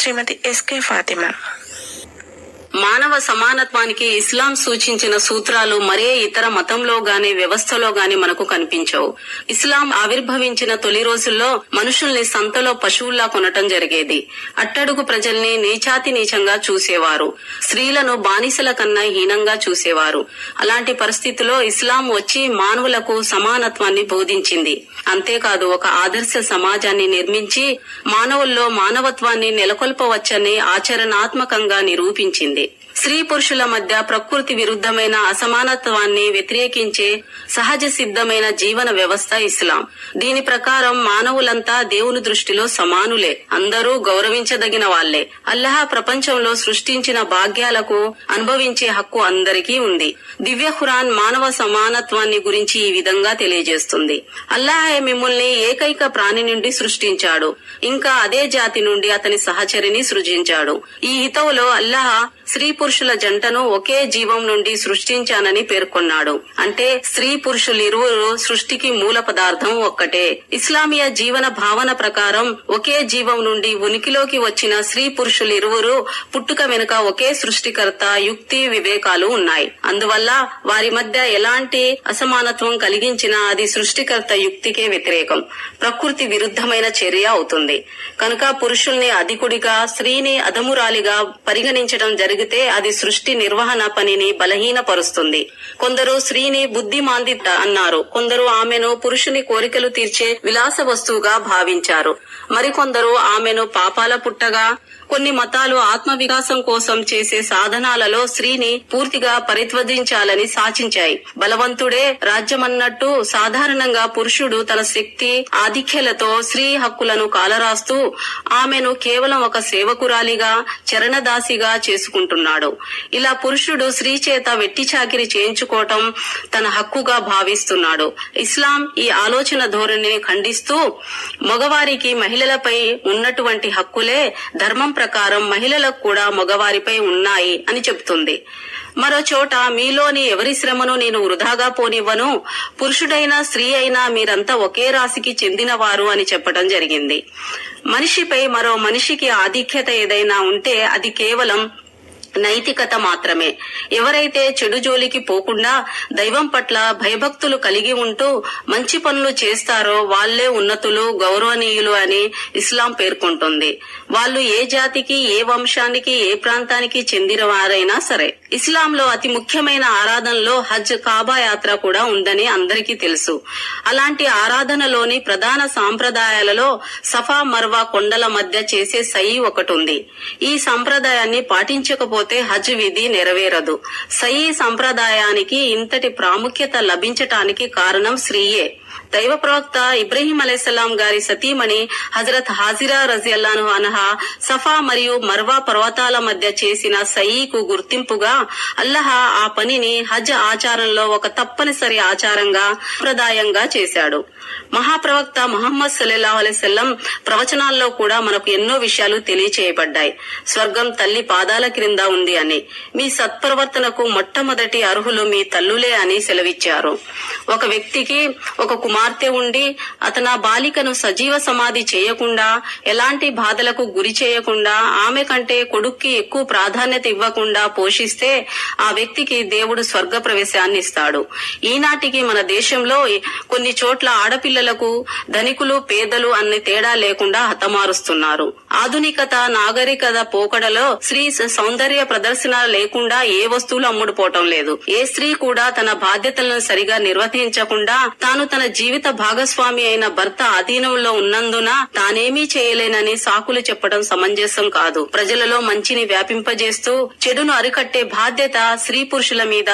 Shrimati S K Fathima. మానవ సమానత్వానికి ఇస్లాం సూచించిన సూత్రాలు మరే ఇతర మతంలో గాని వ్యవస్థలో గాని మనకు కనిపించవు. ఇస్లాం ఆవిర్భవించిన తొలి రోజుల్లో మనుషుల్ని సంతలో పశువుల్లా కొనటం జరిగేది. అట్టడుగు ప్రజల్ని నీచాతి నీచంగా చూసేవారు. స్త్రీలను బానిసల కన్నా హీనంగా చూసేవారు. అలాంటి పరిస్థితిలో ఇస్లాం వచ్చి మానవులకు సమానత్వాన్ని బోధించింది. అంతేకాదు ఒక ఆదర్శ సమాజాన్ని నిర్మించి మానవుల్లో మానవత్వాన్ని నెలకొల్పవచ్చని ఆచరణాత్మకంగా నిరూపించింది. స్త్రీ పురుషుల మధ్య ప్రకృతి విరుద్ధమైన అసమానత్వాన్ని వ్యతిరేకించే సహజ సిద్ధమైన జీవన వ్యవస్థ ఇస్లాం. దీని ప్రకారం మానవులంతా దేవుని దృష్టిలో సమానులే. అందరూ గౌరవించదగిన వాళ్ళే అల్లహ ప్రపంచంలో సృష్టించిన భాగ్యాలకు అనుభవించే హక్కు అందరికీ ఉంది. దివ్య ఖురాన్ మానవ సమానత్వాన్ని గురించి ఈ విధంగా తెలియజేస్తుంది. అల్లాహే మిమ్మల్ని ఏకైక ప్రాణి నుండి సృష్టించాడు. ఇంకా అదే జాతి నుండి అతని సహచరిని సృజించాడు. ఈ హితవులో అల్లాహ స్త్రీ పురుషుల జంటను ఒకే జీవం నుండి సృష్టించానని పేర్కొన్నాడు. అంటే స్త్రీ పురుషులిరువురు సృష్టికి మూల పదార్థం ఒక్కటే. ఇస్లామియా జీవన భావన ప్రకారం ఒకే జీవం నుండి ఉనికిలోకి వచ్చిన స్త్రీ పురుషులిరువురు పుట్టుక వెనుక ఒకే సృష్టికర్త యుక్తి వివేకాలు ఉన్నాయి. అందువల్ల వారి మధ్య ఎలాంటి అసమానత్వం కలిగించినా అది సృష్టికర్త యుక్తికే వ్యతిరేకం. ప్రకృతి విరుద్ధమైన చర్య అవుతుంది. కనుక పురుషుల్ని అధికుడిగా స్త్రీని అధమురాలిగా పరిగణించడం జరిగితే అది సృష్టి నిర్వహణ పనిని బలహీనపరుస్తుంది. కొందరు స్త్రీని బుద్ధిమాంది అన్నారు. కొందరు ఆమెను పురుషుని కోరికలు తీర్చే విలాస వస్తువుగా భావించారు. మరికొందరు ఆమెను పాపాల పుట్టగా కొన్ని మతాలు ఆత్మ వికాసం కోసం చేసే సాధనాలలో స్త్రీని పూర్తిగా పరిత్వదించాలని సాచించాయి. బలవంతుడే రాజ్యమన్నట్టు సాధారణంగా పురుషుడు తన శక్తి ఆధిక్యలతో స్త్రీ హక్కులను కాలరాస్తూ ఆమెను కేవలం ఒక సేవకురాలిగా చరణదాసిగా చేసుకుంటున్నాడు. ఇలా పురుషుడు స్త్రీ చేత వెట్టి చాకిరి చేయించుకోవటం తన హక్కుగా భావిస్తున్నాడు. ఇస్లాం ఈ ఆలోచన ధోరణిని ఖండిస్తూ మగవారికి మహిళలపై ఉన్నటువంటి హక్కులే ధర్మం ప్రకారం మహిళలకు కూడా మగవారిపై ఉన్నాయి అని చెబుతుంది. మరో చోట మీలోని ఎవరి శ్రమను నేను వృధాగా పోనివ్వను? పురుషుడైనా స్త్రీ అయినా మీరంతా ఒకే రాశికి చెందినవారు అని చెప్పడం జరిగింది. మనిషిపై మరో మనిషికి ఆధిక్యత ఏదైనా ఉంటే అది కేవలం నైతికత మాత్రమే. ఎవరైతే చెడు జోలికి పోకుండా దైవం పట్ల భయభక్తులు కలిగి ఉంటూ మంచి పనులు చేస్తారో వాళ్ళే ఉన్నతులు గౌరవనీయులు అని ఇస్లాం పేర్కొంటుంది. వాళ్ళు ఏ జాతికి ఏ వంశానికి ఏ ప్రాంతానికి చెందిన వారైనా సరే. ఇస్లాంలో అతి ముఖ్యమైన ఆరాధనలో హజ్ కాబా యాత్ర కూడా ఉందని అందరికీ తెలుసు. అలాంటి ఆరాధనలోని ప్రధాన సాంప్రదాయాలలో సఫా మర్వా కొండల మధ్య చేసే సై ఒకటి ఉంది. ఈ సంప్రదాయాన్ని పాటించకపోతే హజ్ విధి నెరవేరదు. సయీ సంప్రదాయానికి ఇంతటి ప్రాముఖ్యత లభించటానికి కారణం స్త్రీయే. దైవ ప్రవక్త ఇబ్రహీం అలైసలాం గారి సతీమణి హజరత్ హాజిరా రజియల్లాను అనహా సఫా మరియు మర్వా పర్వతాల మధ్య చేసిన సయీకు గుర్తింపుగా అల్లహ ఆ పనిని హజ్ ఆచారంలో ఒక తప్పనిసరి ఆచారంగా సంప్రదాయంగా చేశాడు. మహాప్రవక్త మహమ్మద్ సల్లాహు అలైవల్లం ప్రవచనాల్లో కూడా మనకు ఎన్నో విషయాలు తెలియచేయబడ్డాయి. స్వర్గం తల్లి పాదాల క్రింద ఉంది అని మీ సత్ప్రవర్తనకు మొట్టమొదటి అర్హులు మీ తల్లులే అని సెలవిచ్చారు. ఒక వ్యక్తికి ఒక కుమార్తె ఉండి అతను బాలికను సజీవ సమాధి చేయకుండా ఎలాంటి బాధలకు గురి చేయకుండా ఆమె కంటే కొడుక్కి ఎక్కువ ప్రాధాన్యత ఇవ్వకుండా పోషిస్తే ఆ వ్యక్తికి దేవుడు స్వర్గ ప్రవేశాన్ని ఇస్తాడు ఈనాటికి మన దేశంలో కొన్ని చోట్ల ఆడపిల్లలకు ధనికులు పేదలు అన్ని తేడా లేకుండా హతమారుస్తున్నారు. ఆధునికత నాగరికత పోకడలో స్త్రీ సౌందర్య ప్రదర్శన లేకుండా ఏ వస్తువులు అమ్ముడుపోవటం లేదు. ఏ స్త్రీ కూడా తన బాధ్యతలను సరిగా నిర్వర్తించకుండా తాను తన జీవిత భాగస్వామి అయిన భర్త అధీనంలో ఉన్నందున తానేమీ చేయలేనని సాకులు చెప్పడం సమంజసం కాదు. ప్రజలలో మంచిని వ్యాపింపజేస్తూ చెడును అరికట్టే బాధ్యత స్త్రీ పురుషుల మీద